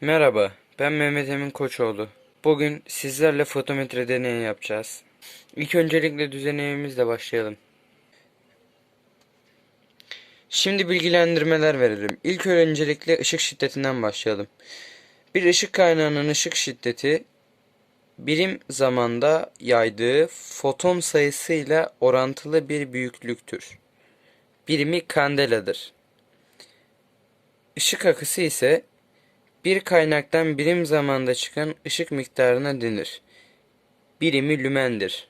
Merhaba, ben Mehmet Emin Koçoğlu. Bugün sizlerle fotometre deneyi yapacağız. İlk öncelikle düzenlememizle başlayalım. Şimdi bilgilendirmeler verelim. İlk öncelikle ışık şiddetinden başlayalım. Bir ışık kaynağının ışık şiddeti birim zamanda yaydığı foton sayısıyla orantılı bir büyüklüktür. Birimi kandeladır. Işık akısı ise bir kaynaktan birim zamanda çıkan ışık miktarına denir. Birimi lümendir.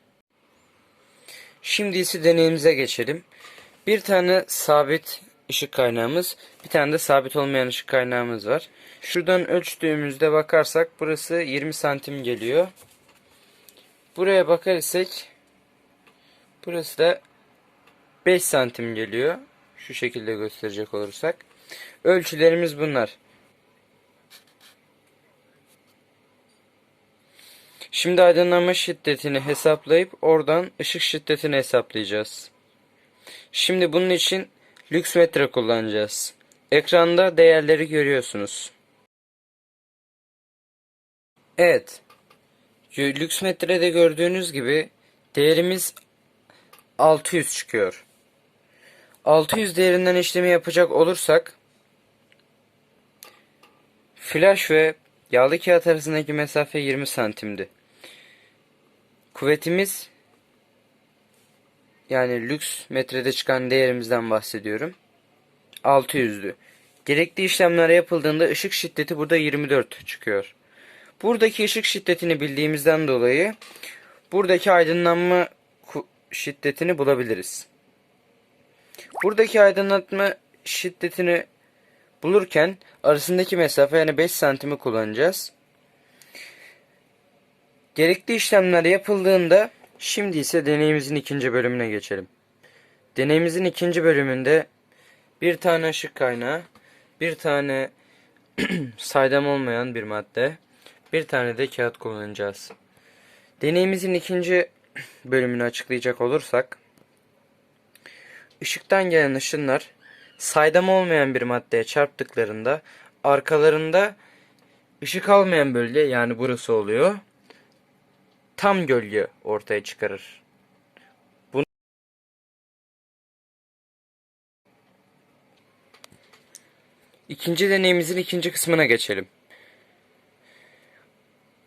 Şimdi ise deneyimize geçelim. Bir tane sabit ışık kaynağımız, bir tane de sabit olmayan ışık kaynağımız var. Şuradan ölçtüğümüzde bakarsak burası 20 santim geliyor. Buraya bakar isek burası da 5 santim geliyor. Şu şekilde gösterecek olursak. Ölçülerimiz bunlar. Şimdi aydınlanma şiddetini hesaplayıp oradan ışık şiddetini hesaplayacağız. Şimdi bunun için lüks metre kullanacağız. Ekranda değerleri görüyorsunuz. Evet. Lüks metrede gördüğünüz gibi değerimiz 600 çıkıyor. 600 değerinden işlemi yapacak olursak flash ve yağlı kağıt arasındaki mesafe 20 santimdi. Kuvvetimiz yani lüks metrede çıkan değerimizden bahsediyorum. 600'dü. Gerekli işlemler yapıldığında ışık şiddeti burada 24 çıkıyor. Buradaki ışık şiddetini bildiğimizden dolayı buradaki aydınlanma şiddetini bulabiliriz. Buradaki aydınlatma şiddetini bulurken arasındaki mesafe yani 5 santimi kullanacağız. Gerekli işlemler yapıldığında şimdi ise deneyimizin ikinci bölümüne geçelim. Deneyimizin ikinci bölümünde bir tane ışık kaynağı, bir tane saydam olmayan bir madde, bir tane de kağıt kullanacağız. Deneyimizin ikinci bölümünü açıklayacak olursak, ışıktan gelen ışınlar saydam olmayan bir maddeye çarptıklarında arkalarında ışık almayan bölge yani burası oluyor tam gölge ortaya çıkarır. Bunu İkinci deneyimizin ikinci kısmına geçelim.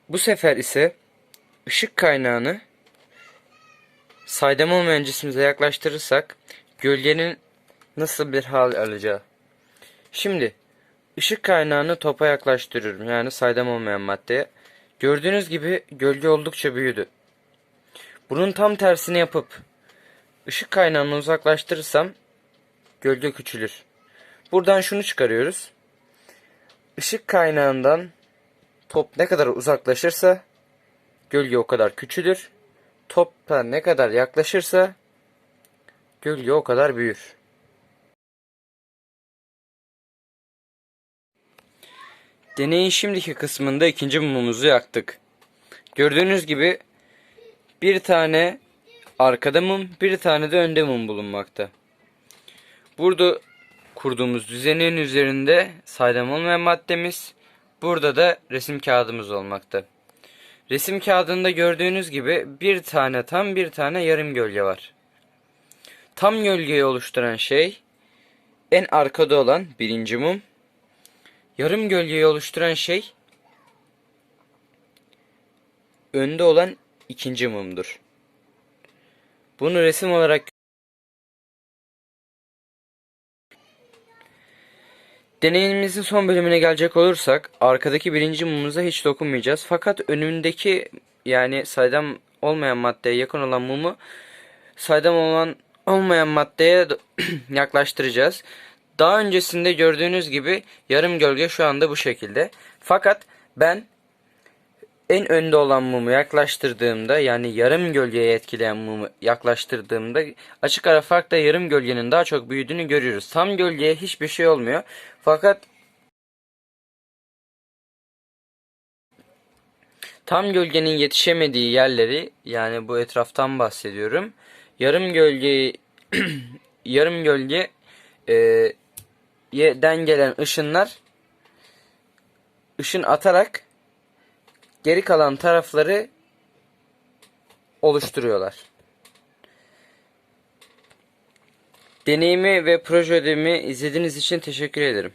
Bu sefer ise ışık kaynağını saydam olmayan cismimize yaklaştırırsak gölgenin nasıl bir hal alacağı. Şimdi ışık kaynağını topa yaklaştırıyorum yani saydam olmayan maddeye. Gördüğünüz gibi gölge oldukça büyüdü. Bunun tam tersini yapıp ışık kaynağını uzaklaştırırsam gölge küçülür. Buradan şunu çıkarıyoruz. Işık kaynağından top ne kadar uzaklaşırsa gölge o kadar küçülür. Topa ne kadar yaklaşırsa gölge o kadar büyür. Deneyin şimdiki kısmında ikinci mumumuzu yaktık. Gördüğünüz gibi bir tane arkada mum, bir tane de önde mum bulunmakta. Burada kurduğumuz düzenin üzerinde saydam olmayan maddemiz, burada da resim kağıdımız olmakta. Resim kağıdında gördüğünüz gibi bir tane tam bir tane yarım gölge var. Tam gölgeyi oluşturan şey en arkada olan birinci mum, Yarım gölgeyi oluşturan şey önde olan ikinci mumdur. Bunu resim olarak Deneyimimizin son bölümüne gelecek olursak arkadaki birinci mumumuza hiç dokunmayacağız. Fakat önündeki yani saydam olmayan maddeye yakın olan mumu saydam olan olmayan maddeye yaklaştıracağız. Daha öncesinde gördüğünüz gibi yarım gölge şu anda bu şekilde. Fakat ben en önde olan mumu yaklaştırdığımda yani yarım gölgeye etkileyen mumu yaklaştırdığımda açık ara farkta yarım gölgenin daha çok büyüdüğünü görüyoruz. Tam gölgeye hiçbir şey olmuyor. Fakat tam gölgenin yetişemediği yerleri yani bu etraftan bahsediyorum. Yarım gölge yarım gölge e, den gelen ışınlar ışın atarak geri kalan tarafları oluşturuyorlar. Deneyimi ve proje ödevimi izlediğiniz için teşekkür ederim.